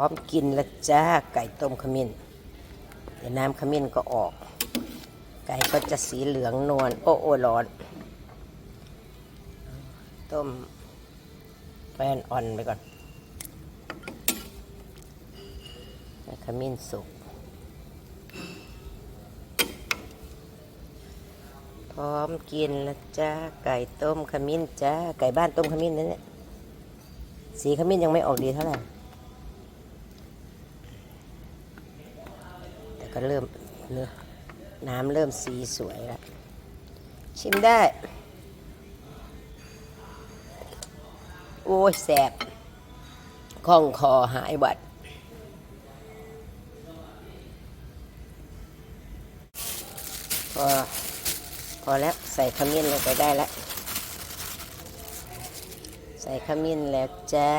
พร้อมกินล้วจ้าไก่ต้มขมิ้นเดี๋ยวน้ำขมิ้นก็ออก ไก่ก็จะสีเหลืองนวลโอ้โอ้ร้อน ต้มแฟนอ่อนไปก่อนขมิ้นสุก พร้อมกินล้วจ้าไก่ต้มขมิ้นจ้าไก่บ้านต้มขมิ้นนั่นแหละสีขมิ้นยังไม่ออกดีเท่าไหร่ แต่ ก็เริ่มเนื้อน้ำเริ่มสีสวยแล้ว ชิมได้ โอ้ยแสบคล่องคอหายหวัดพอพอแล้วใส่ขมิ้นลงไปได้แล้ว ใส่ขมิ้นแล้วจ้า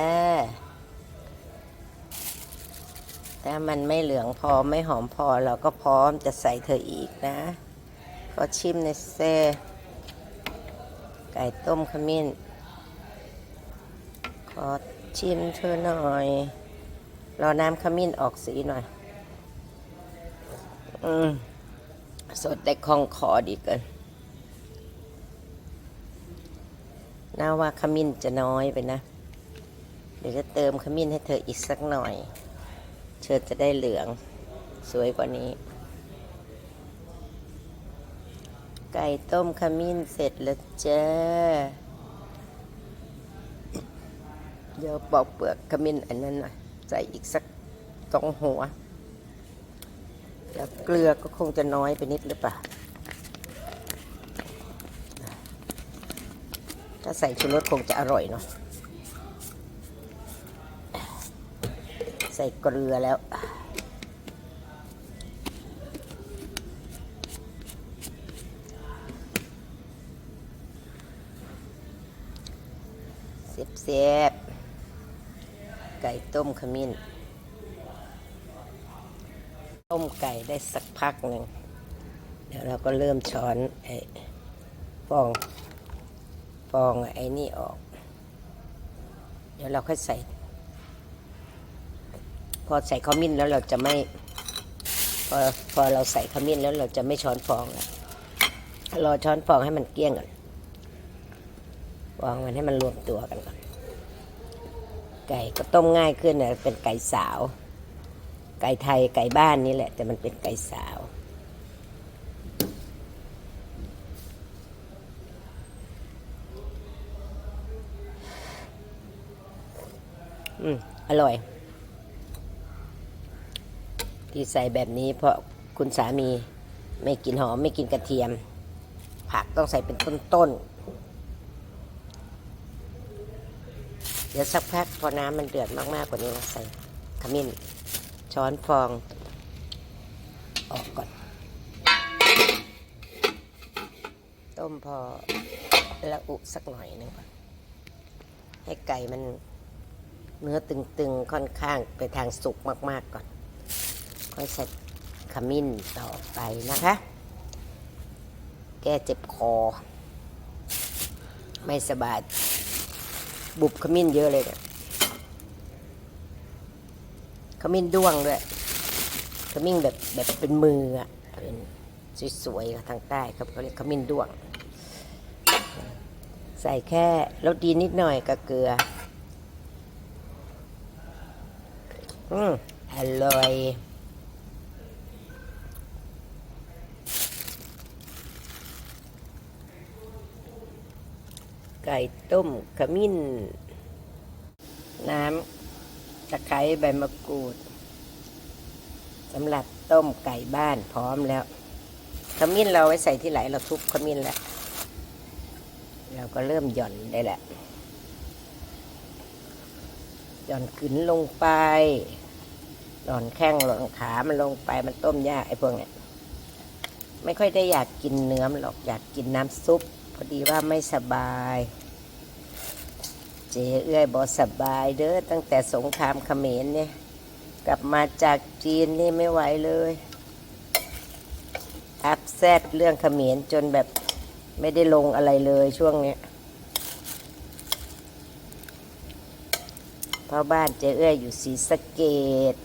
ถ้ามันไม่เหลืองพอไม่หอมพอเราก็พร้อมจะใส่เธออีกนะขอชิมในเซไก่ต้มขมิ้น ขอชิมเธอหน่อย รอน้ำขมิ้นออกสีหน่อย อืม สดแต่คล่องคอดีเกินน่าว่าขมิ้นจะน้อยไปนะ เดี๋ยวจะเติมขมิ้นให้เธออีกสักหน่อย เชิญจะได้เหลืองสวยกว่านี้ ไก่ต้มขมิ้นเสร็จแล้วจ้าเดี๋ยวปอกเปลือกขมิ้นอันนั้นหน่อยใส่อีกสักสองหัว แล้วเกลือก็คงจะน้อยไปนิดหรือเปล่า ถ้าใส่ชูรสคงจะอร่อยเนาะ ใส่เกลือแล้วเสียบเสียบๆ ไก่ต้มขมิ้น ต้มไก่ได้สักพักหนึ่ง เดี๋ยวเราก็เริ่มช้อนไอ้ฟอง ฟองไอ้นี่ออก เดี๋ยวเราค่อยใส่ พอใส่ขมิ้นแล้วเราจะไม่ พอพอเราใส่ขมิ้นแล้วเราจะไม่ช้อนฟองรอช้อนฟองให้มันเกลี้ยงก่อนวางมันให้มันรวมตัวกันก่อน ไก่ก็ต้มง่ายขึ้นนะเป็นไก่สาว ไก่ไทยไก่บ้านนี่แหละ แต่มันเป็นไก่สาวอืมอร่อย ที่ใส่แบบนี้เพราะคุณสามีไม่กินหอมไม่กินกระเทียม ผักต้องใส่เป็นต้นๆ เดี๋ยวสักพักพอน้ำมันเดือดมากๆกว่านี้เราใส่ขมิ้นช้อนฟองออกก่อน ต้มพอละอุสักหน่อยหนึงก่อนให้ไก่มันเนื้อตึงๆ ค่อนข้างไปทางสุกมากๆก่อน ค่อยใส่ขมิ้นต่อไปนะคะ แก้เจ็บคอ ไม่สบาย บุบขมิ้นเยอะเลยเนี่ยขมิ้นด้วงด้วยขมิ้นแบบแบบเป็นมืออะเป็นสวยๆทางใต้ครับเขาเรียกขมิ้นด้วง ใส่แค่รสดีนิดหน่อยกับเกลือ อืมอร่อย ไก่ต้มขมิ้น น้ำตะไคร้ใบมะกรูดสำหรับต้มไก่บ้านพร้อมแล้ว ขมิ้นเราไว้ใส่ที่ไหนเราทุบขมิ้นแล้ว เราก็เริ่มหย่อนได้แหละหย่อนขึ้นลงไปหย่อนแข้งหย่อนขามันลงไปมันต้มยากไอ้พวกเนี้ยไม่ค่อยได้อยากกินเนื้อมันหรอกอยากกินน้ำซุป พอดีว่าไม่สบาย เจ๊เอื้อยบอสบายเด้อตั้งแต่สงครามเขมรเนี่ย กลับมาจากจีนนี่ไม่ไหวเลยอัพแซดเรื่องเขมรจนแบบไม่ได้ลงอะไรเลยช่วงเนี้ยเพราะบ้านเจ๊เอื้อยอยู่ศรีสะเกด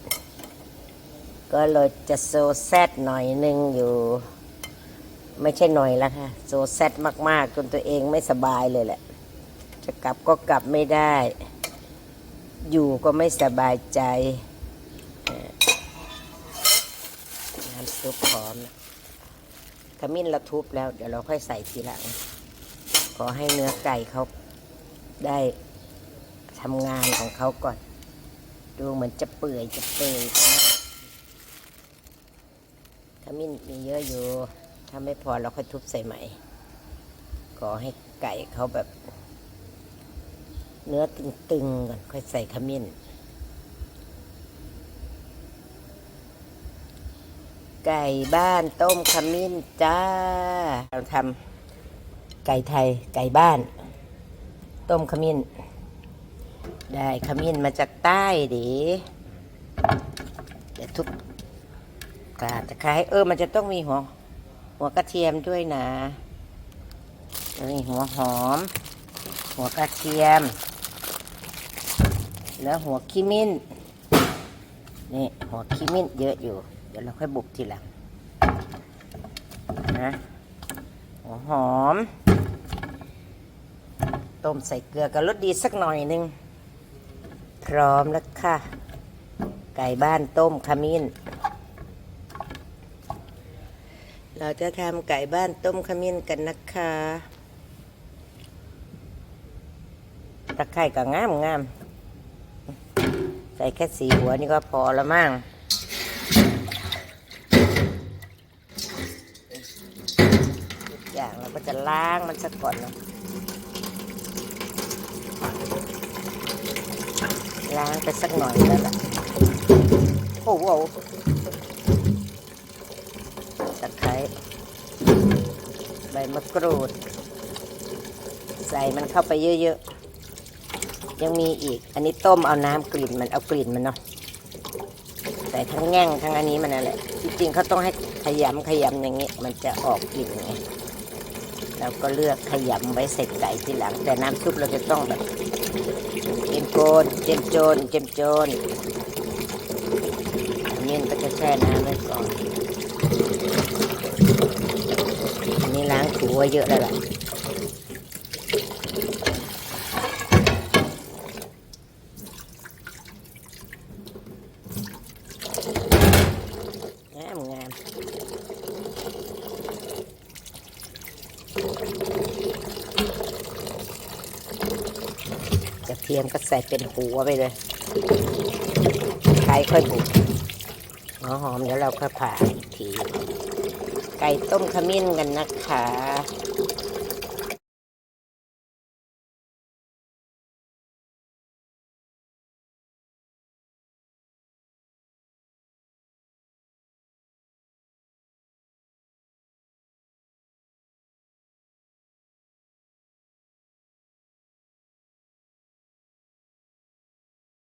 ก็เลยจะโซแซดหน่อยหนึงอยู่ ไม่ใช่หน่อยละค่ะโซแซดมากๆ จนตัวเองไม่สบายเลยแหละ จะกลับก็กลับไม่ได้ อยู่ก็ไม่สบายใจน้ำซุปพร้อมขมิ้นเราทุบแล้ว เดี๋ยวเราค่อยใส่ทีหลัง ขอให้เนื้อไก่เขาได้ทำงานของเขาก่อน ดูเหมือนจะเปื่อยจะเปื่อยนะขมิ้นมีเยอะอยู่ ถ้าไม่พอเราค่อยทุบใส่ใหม่ ขอให้ไก่เขาแบบ เนื้อตึงๆก่อนค่อยใส่ขมิ้น ไก่บ้านต้มขมิ้นจ้า เราทำไก่ไทยไก่บ้าน ต้มขมิ้น ได้ขมิ้นมาจากใต้ดิเดี๋ยวทุบกาตะไคร้เออ มันจะต้องมีหัว หัวกระเทียมด้วยนะนี่หัวหอม หัวกระเทียม แล้วหัวขี้มิ้นนี่หัวขี้มิ้นเยอะอยู่ เดี๋ยวเราค่อยบุกทีหลังนะหัวหอม ต้มใส่เกลือกับรสดีสักหน่อยหนึง พร้อมแล้วค่ะ ไก่บ้านต้มขมิ้น เราจะทำไก่บ้านต้มขมิ้นกันนะคะตะไคร่ก็งามงามใส่แค่สีหัวนี่ก็พอแล้วมั่งทุกอย่างเราก็จะล้างมันซะก่อนนะล้างไปสักหน่อยแล้วล่ะโอ้โห ใบมะกรูด ใส่มันเข้าไปเยอะๆ ยังมีอีก อันนี้ต้มเอาน้ำกลิ่นมันเอากลิ่นมันเนาะใส่ทั้งแง่งทั้งอันนี้มันนั่นแหละจริงๆเขาต้องให้ขยำขยำอย่างนี้ มันจะออกกลิ่นไงเราก็เลือกขยำไว้ใส่ไก่ทีหลัง แต่น้ำซุปเราจะต้องแบบเจมโกนเจมโจนเจมโจนอันนี้ก็จะแช่น้ำไว้ก่อน ล้างถูไว้เยอะแล้วล่ะงามงามกระเทียมก็ใส่เป็นหัวไปเลยไก่ค่อยบุกหัวหอมเดี๋ยวเราค่อยผ่าอีกที ไก่ต้มขมิ้นกันนะคะ